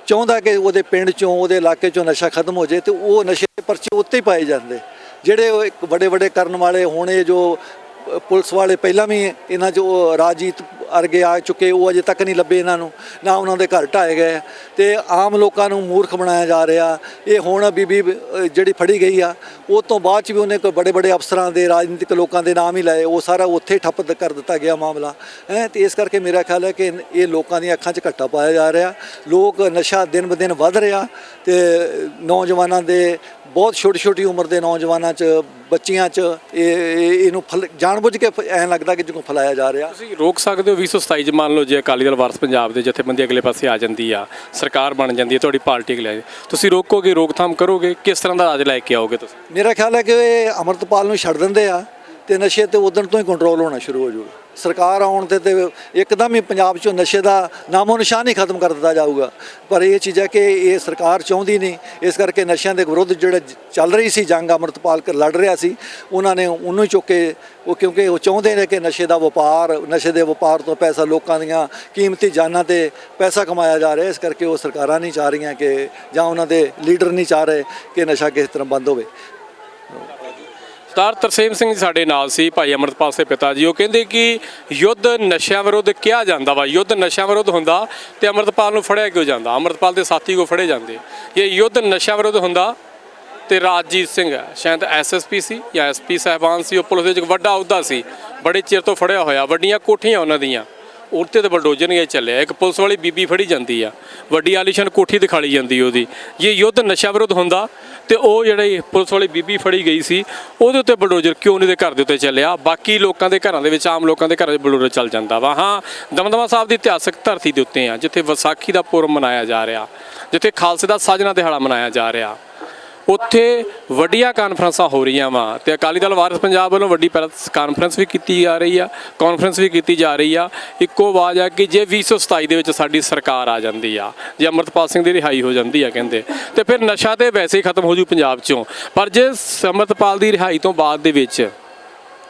B: ਚਾਹੁੰਦਾ ਕਿ ਉਹਦੇ ਪਿੰਡ ਚੋਂ ਉਹਦੇ ਇਲਾਕੇ ਚੋਂ ਨਸ਼ਾ ਖਤਮ ਹੋ ਜਾਏ ਤੇ ਉਹ ਨਸ਼ੇ ਦੇ ਪਰਚੇ ਉੱਤੇ ਹੀ ਪਾਏ ਜਾਂਦੇ। ਜਿਹੜੇ ਵੱਡੇ ਵੱਡੇ ਕਰਨ ਵਾਲੇ ਹੁਣ ਇਹ ਜੋ ਪੁਲਿਸ ਵਾਲੇ ਪਹਿਲਾਂ ਵੀ ਇਹਨਾਂ ਜੋ ਰਾਜੀਤ ਅਰਗੇ ਆ ਚੁੱਕੇ, ਉਹ ਅਜੇ ਤੱਕ ਨਹੀਂ ਲੱਭੇ ਇਹਨਾਂ ਨੂੰ, ਨਾ ਉਹਨਾਂ ਦੇ ਘਰ ਢਾਏ ਗਏ। ਤੇ ਆਮ ਲੋਕਾਂ ਨੂੰ ਮੂਰਖ ਬਣਾਇਆ ਜਾ ਰਿਹਾ। ਇਹ ਹੁਣ ਬੀਬੀ ਜਿਹੜੀ ਫੜੀ ਗਈ ਆ, ਉਹ ਤੋਂ ਬਾਅਦ ਚ ਵੀ ਉਹਨੇ ਕੋਈ ਬੜੇ ਬੜੇ ਅਫਸਰਾਂ ਦੇ, ਰਾਜਨੀਤਿਕ ਲੋਕਾਂ ਦੇ ਨਾਮ ਹੀ ਲਏ। ਉਹ ਸਾਰਾ ਉੱਥੇ ਠੱਪ ਕਰ ਦਿੱਤਾ ਗਿਆ ਮਾਮਲਾ। ਹੈ, ਤੇ ਇਸ ਕਰਕੇ ਮੇਰਾ ਖਿਆਲ ਹੈ ਕਿ ਇਹ ਲੋਕਾਂ ਦੀਆਂ ਅੱਖਾਂ 'ਚ ਘੱਟਾ ਪਾਇਆ ਜਾ ਰਿਹਾ। ਲੋਕ ਨਸ਼ਾ ਦਿਨ ਬ ਦਿਨ ਵੱਧ ਰਿਹਾ ਤੇ ਨੌਜਵਾਨਾਂ ਦੇ ਬਹੁਤ ਛੋਟੀ ਛੋਟੀ ਉਮਰ ਦੇ ਨੌਜਵਾਨਾਂ 'ਚ ਬੱਚੀਆਂ 'ਚ ਇਹ ਇਹ- ਇਹਨੂੰ ਫਲ- ਜਾਣਬੁੱਝ ਕੇ ਫ- ਐਂ ਲੱਗਦਾ ਕਿ ਜਿਵੇਂ ਫੈਲਾਇਆ ਜਾ ਰਿਹਾ।
A: ਤੁਸੀਂ ਰੋਕ ਸਕਦੇ ਹੋ 2027 ਚ ਮੰਨ ਲਓ ਜੇ ਅਕਾਲੀ ਦਲ ਵਾਰਸ ਪੰਜਾਬ ਦੇ ਜਥੇਬੰਦੀ ਅਗਲੇ ਪਾਸੇ ਆ ਜਾਂਦੀ ਆ ਸਰਕਾਰ ਬਣ ਜਾਂਦੀ ਹੈ ਤੁਹਾਡੀ ਪਾਰਟੀ ਅਗਲੇ ਤੁਸੀਂ ਰੋਕੋਗੇ ਰੋਕਥਾਮ ਕਰੋਗੇ ਕਿਸ ਤਰ੍ਹਾਂ ਦਾ ਰਾਜ ਲੈ ਕੇ ਆਓਗੇ ਤੁਸੀਂ?
B: ਮੇਰਾ ਖਿਆਲ ਹੈ ਕਿ ਇਹ ਅਮਰਤਪਾਲ ਨੂੰ ਛੱਡ ਦਿੰਦੇ ਆ ਤੇ ਨਸ਼ੇ ਤੇ ਉਦੋਂ ਤੋਂ ਹੀ ਕੰਟਰੋਲ ਹੋਣਾ ਸ਼ੁਰੂ ਹੋ ਜਾਊਗਾ। ਸਰਕਾਰ ਆਉਣ ਤੇ ਤੇ ਇੱਕਦਮ ਹੀ ਪੰਜਾਬ 'ਚੋਂ ਨਸ਼ੇ ਦਾ ਨਾਮੋ ਨਿਸ਼ਾਨ ਹੀ ਖਤਮ ਕਰ ਦਿੱਤਾ ਜਾਊਗਾ। ਪਰ ਇਹ ਚੀਜ਼ ਹੈ ਕਿ ਇਹ ਸਰਕਾਰ ਚਾਹੁੰਦੀ ਨਹੀਂ। ਇਸ ਕਰਕੇ ਨਸ਼ਿਆਂ ਦੇ ਵਿਰੁੱਧ ਜਿਹੜਾ ਚੱਲ ਰਹੀ ਸੀ, ਜੰਗ ਅਮਰਤਪਾਲ ਕਰ ਲੜ ਰਿਹਾ ਸੀ, ਉਹਨਾਂ ਨੇ ਉਹਨੂੰ ਚੁੱਕ ਕੇ ਉਹ ਕਿਉਂਕਿ ਉਹ ਚਾਹੁੰਦੇ ਨੇ ਕਿ ਨਸ਼ੇ ਦਾ ਵਪਾਰ, ਨਸ਼ੇ ਦੇ ਵਪਾਰ ਤੋਂ ਪੈਸਾ ਲੋਕਾਂ ਦੀਆਂ ਕੀਮਤੀ ਜਾਨਾਂ ਤੇ ਪੈਸਾ ਕਮਾਇਆ ਜਾ ਰਿਹਾ। ਇਸ ਕਰਕੇ ਉਹ ਸਰਕਾਰਾਂ ਨਹੀਂ ਚਾਹ ਰਹੀਆਂ ਕਿ ਜਾਂ ਉਹਨਾਂ ਦੇ ਲੀਡਰ ਨਹੀਂ ਚਾਹ ਰਹੇ ਕਿ ਨਸ਼ਾ ਕਿਸ ਤਰ੍ਹਾਂ ਬੰਦ ਹੋਵੇ।
A: ਸਰਦਾਰ ਤਰਸੇਮ ਸਿੰਘ ਜੀ ਸਾਡੇ ਨਾਲ ਸੀ ਭਾਈ ਅਮਰਤਪਾਲ ਦੇ ਪਿਤਾ ਜੀ। ਉਹ ਕਹਿੰਦੇ ਕਿ ਯੁੱਧ ਨਸ਼ਿਆਂ ਵਿਰੁੱਧ ਕਿਹਾ ਜਾਂਦਾ ਵਾ। ਯੁੱਧ ਨਸ਼ਿਆਂ ਵਿਰੁੱਧ ਹੁੰਦਾ ਤੇ ਅਮਰਤਪਾਲ ਨੂੰ ਫੜਿਆ ਕਿਉਂ ਜਾਂਦਾ? ਅਮਰਤਪਾਲ ਦੇ ਸਾਥੀ ਕੋ ਫੜੇ ਜਾਂਦੇ। ਇਹ ਯੁੱਧ ਨਸ਼ਿਆਂ ਵਿਰੁੱਧ ਹੁੰਦਾ ਤੇ ਰਾਜਜੀਤ ਸਿੰਘ ਹੈ, ਸ਼ਾਇਦ ਐਸਐਸਪੀ ਸੀ ਜਾਂ ਐਸਪੀ ਸਾਹਿਬਾਨ ਸੀ। ਉਹ ਪੁਲਿਸ ਦੇ ਵਿੱਚ ਇੱਕ ਵੱਡਾ ਅਹੁਦਾ ਸੀ। ਬੜੇ ਚਿਰ ਤੋਂ ਫੜਿਆ ਹੋਇਆ। ਵੱਡੀਆਂ ਕੋਠੀਆਂ ਉਹਨਾਂ ਦੀਆਂ। ਉੱਤੇ ਤੇ ਬਲਡੋਜ਼ਰ ਨਹੀਂ ਇਹ ਚੱਲਿਆ। ਇੱਕ ਪੁਲਿਸ ਵਾਲੀ ਬੀਬੀ ਫੜੀ ਜਾਂਦੀ ਆ। ਵੱਡੀ ਆਲੀਸ਼ਾਨ ਕੋਠੀ ਦਿਖਾਲੀ ਜਾਂਦੀ ਉਹਦੀ। ਇਹ ਯੁੱਧ ਨਸ਼ਾ ਵਿਰੁੱਧ ਹੁੰਦਾ, ਤੇ ਉਹ ਜਿਹੜੀ ਪੁਲਿਸ ਵਾਲੀ ਬੀਬੀ ਫੜੀ ਗਈ ਸੀ, ਉਹਦੇ ਉੱਤੇ ਬਲਡੋਜ਼ਰ ਕਿਉਂ ਨਹੀਂ ਦੇ ਘਰ ਦੇ ਉੱਤੇ ਚੱਲਿਆ? ਬਾਕੀ ਲੋਕਾਂ ਦੇ ਘਰਾਂ ਦੇ ਵਿੱਚ, ਆਮ ਲੋਕਾਂ ਦੇ ਘਰਾਂ ਦੇ ਬਲਡੋਜ਼ਰ ਚੱਲ ਜਾਂਦਾ ਵਾ। ਹਾਂ, ਦਮਦਮਾ ਸਾਹਿਬ ਦੀ ਇਤਿਹਾਸਕ ਧਰਤੀ ਦੇ ਉੱਤੇ ਆ, ਜਿੱਥੇ ਵਿਸਾਖੀ ਦਾ ਪੁਰਬ ਮਨਾਇਆ ਜਾ ਰਿਹਾ, ਜਿੱਥੇ ਖਾਲਸੇ ਦਾ ਸਾਜਨਾ ਦਿਹਾੜਾ ਮਨਾਇਆ ਜਾ ਰਿਹਾ। ਉੱਥੇ ਵੱਡੀਆਂ ਕਾਨਫਰੰਸਾਂ ਹੋ ਰਹੀਆਂ ਵਾ ਤੇ ਅਕਾਲੀ ਦਲ ਵਾਰਿਸ ਪੰਜਾਬ ਵੱਲੋਂ ਵੱਡੀ ਪ੍ਰੈਸ ਕਾਨਫਰੰਸ ਵੀ ਕੀਤੀ ਜਾ ਰਹੀ ਆ ਕਾਨਫਰੰਸ ਵੀ ਕੀਤੀ ਜਾ ਰਹੀ ਆ। ਇੱਕੋ ਆਵਾਜ਼ ਆ ਕਿ ਜੇ 2027 ਦੇ ਵਿੱਚ ਸਾਡੀ ਸਰਕਾਰ ਆ ਜਾਂਦੀ ਆ, ਜੇ ਅਮਰਤਪਾਲ ਸਿੰਘ ਦੀ ਰਿਹਾਈ ਹੋ ਜਾਂਦੀ ਆ ਕਹਿੰਦੇ, ਤੇ ਫਿਰ ਨਸ਼ਾ ਤੇ ਵੈਸੇ ਹੀ ਖਤਮ ਹੋ ਜੂ ਪੰਜਾਬ ਚੋਂ, ਪਰ ਜੇ ਅਮਰਤਪਾਲ ਦੀ ਰਿਹਾਈ ਤੋਂ ਬਾਅਦ ਦੇ ਵਿੱਚ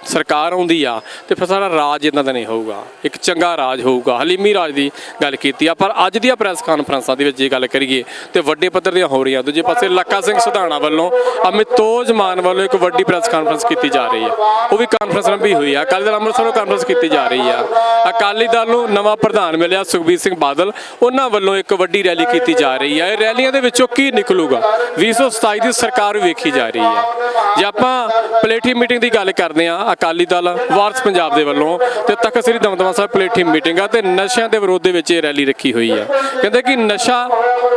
A: ਸਰਕਾਰ ਆਉਂਦੀ ਆ ਤੇ ਫਿਰ ਸਾਰਾ ਰਾਜ ਇਦਾਂ ਦਾ ਨਹੀਂ ਹੋਊਗਾ। ਇੱਕ ਚੰਗਾ ਰਾਜ ਹੋਊਗਾ। ਹਲੀਮੀ ਰਾਜ ਦੀ ਗੱਲ ਕੀਤੀ ਆ, ਪਰ ਅੱਜ ਦੀਆਂ ਪ੍ਰੈਸ ਕਾਨਫਰੰਸਾਂ ਦੇ ਵਿੱਚ ਜੇ ਗੱਲ ਕਰੀਏ ਤੇ ਵੱਡੇ ਪੱਧਰ ਦੀਆਂ ਹੋ ਰਹੀਆਂ। ਦੂਜੇ ਪਾਸੇ ਲੱਕਾ ਸਿੰਘ ਸੁਧਾਣਾ ਵੱਲੋਂ ਅਮਿਤੋਜ ਮਾਨ ਵੱਲੋਂ ਇੱਕ ਵੱਡੀ ਪ੍ਰੈਸ ਕਾਨਫਰੰਸ ਕੀਤੀ ਜਾ ਰਹੀ ਆ। ਉਹ ਵੀ ਕਾਨਫਰੰਸ ਲੰਬੀ ਹੋਈ ਆ। ਅਕਾਲੀ ਦਲ ਅੰਮ੍ਰਿਤਸਰ ਅੰਮ੍ਰਿਤਸਰੋਂ ਕਾਨਫਰੰਸ ਕੀਤੀ ਜਾ ਰਹੀ ਆ। ਅਕਾਲੀ ਦਲ ਨੂੰ ਨਵਾਂ ਪ੍ਰਧਾਨ ਮਿਲਿਆ ਸੁਖਬੀਰ ਸਿੰਘ ਬਾਦਲ। ਉਹਨਾਂ ਵੱਲੋਂ ਇੱਕ ਵੱਡੀ ਰੈਲੀ ਕੀਤੀ ਜਾ ਰਹੀ ਆ। ਇਹ ਰੈਲੀਆਂ ਦੇ ਵਿੱਚੋਂ ਕੀ ਨਿਕਲੂਗਾ? 2027 ਦੀ ਸਰਕਾਰ ਵੇਖੀ ਜਾ ਰਹੀ ਆ। ਜੇ ਆਪਾਂ ਪਲੇਠੀ ਮੀਟਿੰਗ ਦੀ ਗੱਲ ਕਰਦੇ ਆ ਅਕਾਲੀ ਦਲ ਵਾਰਸ ਪੰਜਾਬ ਦੇ ਵੱਲੋਂ ਤੇ ਤਖਤ ਸ੍ਰੀ ਦਮਦਮਾ ਸਾਹਿਬ ਪਲੇਠੀ ਮੀਟਿੰਗ ਆ ਤੇ ਨਸ਼ਿਆਂ ਦੇ ਵਿਰੋਧ ਦੇ ਵਿੱਚ ਇਹ ਰੈਲੀ ਰੱਖੀ ਹੋਈ ਆ। ਕਹਿੰਦੇ ਕਿ ਨਸ਼ਾ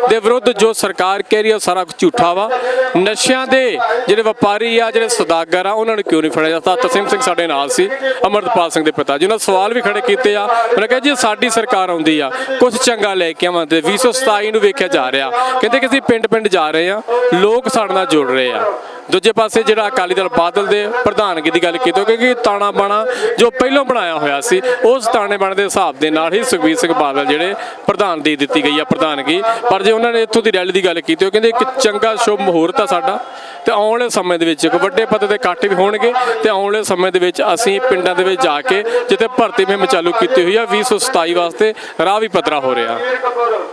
A: ਦੇ ਵਿਰੁੱਧ ਜੋ ਸਰਕਾਰ ਕਹਿ ਰਹੀ ਆ ਉਹ ਸਾਰਾ ਕੁਝ ਝੂਠਾ ਵਾ। ਨਸ਼ਿਆਂ ਦੇ ਜਿਹੜੇ ਵਪਾਰੀ ਆ, ਜਿਹੜੇ ਸੌਦਾਗਰ ਆ, ਉਹਨਾਂ ਨੂੰ ਕਿਉਂ ਨਹੀਂ ਫੜਿਆ ਜਾਂਦਾ? ਤਸੀਮ ਸਿੰਘ ਸਾਡੇ ਨਾਲ ਸੀ ਅਮਰਦਪਾਲ ਸਿੰਘ ਦੇ ਪਿਤਾ। ਜੀ ਉਹਨਾਂ ਸਵਾਲ ਵੀ ਖੜੇ ਕੀਤੇ ਆ, ਉਹਨਾਂ ਕਿਹਾ ਜੀ ਸਾਡੀ ਸਰਕਾਰ ਆਉਂਦੀ ਆ ਕੁਝ ਚੰਗਾ ਲੈ ਕੇ ਆਵਾਂਦੇ 2027 ਨੂੰ ਵੇਖਿਆ ਜਾ ਰਿਹਾ। ਕਹਿੰਦੇ ਕਿ ਅਸੀਂ ਪਿੰਡ ਪਿੰਡ ਜਾ ਰਹੇ ਆ, ਲੋਕ ਸਾਡੇ ਨਾਲ ਜੁੜ ਰਹੇ ਆ। ਦੂਜੇ ਪਾਸੇ ਜਿਹੜਾ ਅਕਾਲੀ ਦਲ ਬਾਦਲ ਦੇ ਪ੍ਰਧਾਨਗੀ ਦੀ ਗੱਲ ਕੀਤੀ ਕਿਉਂਕਿ ਤਾਣਾ ਬਾਣਾ ਜੋ ਪਹਿਲਾਂ ਬਣਾਇਆ ਹੋਇਆ ਸੀ, ਉਸ ਤਾਣੇ ਬਾਣੇ ਦੇ ਹਿਸਾਬ ਦੇ ਨਾਲ ਹੀ ਸੁਖਬੀਰ ਸਿੰਘ ਬਾਦਲ ਜਿਹੜੇ ਪ੍ਰਧਾਨ ਦੇ ਦਿੱਤੀ ਗਈ ਆ ਪ੍ਰਧਾਨਗੀ। ਪਰ ਜੇ ਉਹਨਾਂ ਨੇ ਇੱਥੋਂ ਦੀ ਰੈਲੀ ਦੀ ਗੱਲ ਕੀਤੀ, ਉਹ ਕਹਿੰਦੇ ਇੱਕ ਚੰਗਾ ਸ਼ੁਭ ਮਹੂਰਤ ਆ ਸਾਡਾ, ਤੇ ਆਉਣ ਵਾਲੇ ਸਮੇਂ ਦੇ ਵਿੱਚ ਇੱਕ ਵੱਡੇ ਪੱਧਰ ਤੇ ਇਕੱਠ ਵੀ ਹੋਣਗੇ, ਤੇ ਆਉਣ ਵਾਲੇ ਸਮੇਂ ਦੇ ਵਿੱਚ ਅਸੀਂ ਪਿੰਡਾਂ ਦੇ ਵਿੱਚ ਜਾ ਕੇ ਜਿੱਥੇ ਭਰਤੀ ਮੁਹਿੰਮ ਚਾਲੂ ਕੀਤੀ ਹੋਈ ਆ 2027 ਵਾਸਤੇ ਰਾਹ ਵੀ ਪੱਧਰਾ ਹੋ ਰਿਹਾ।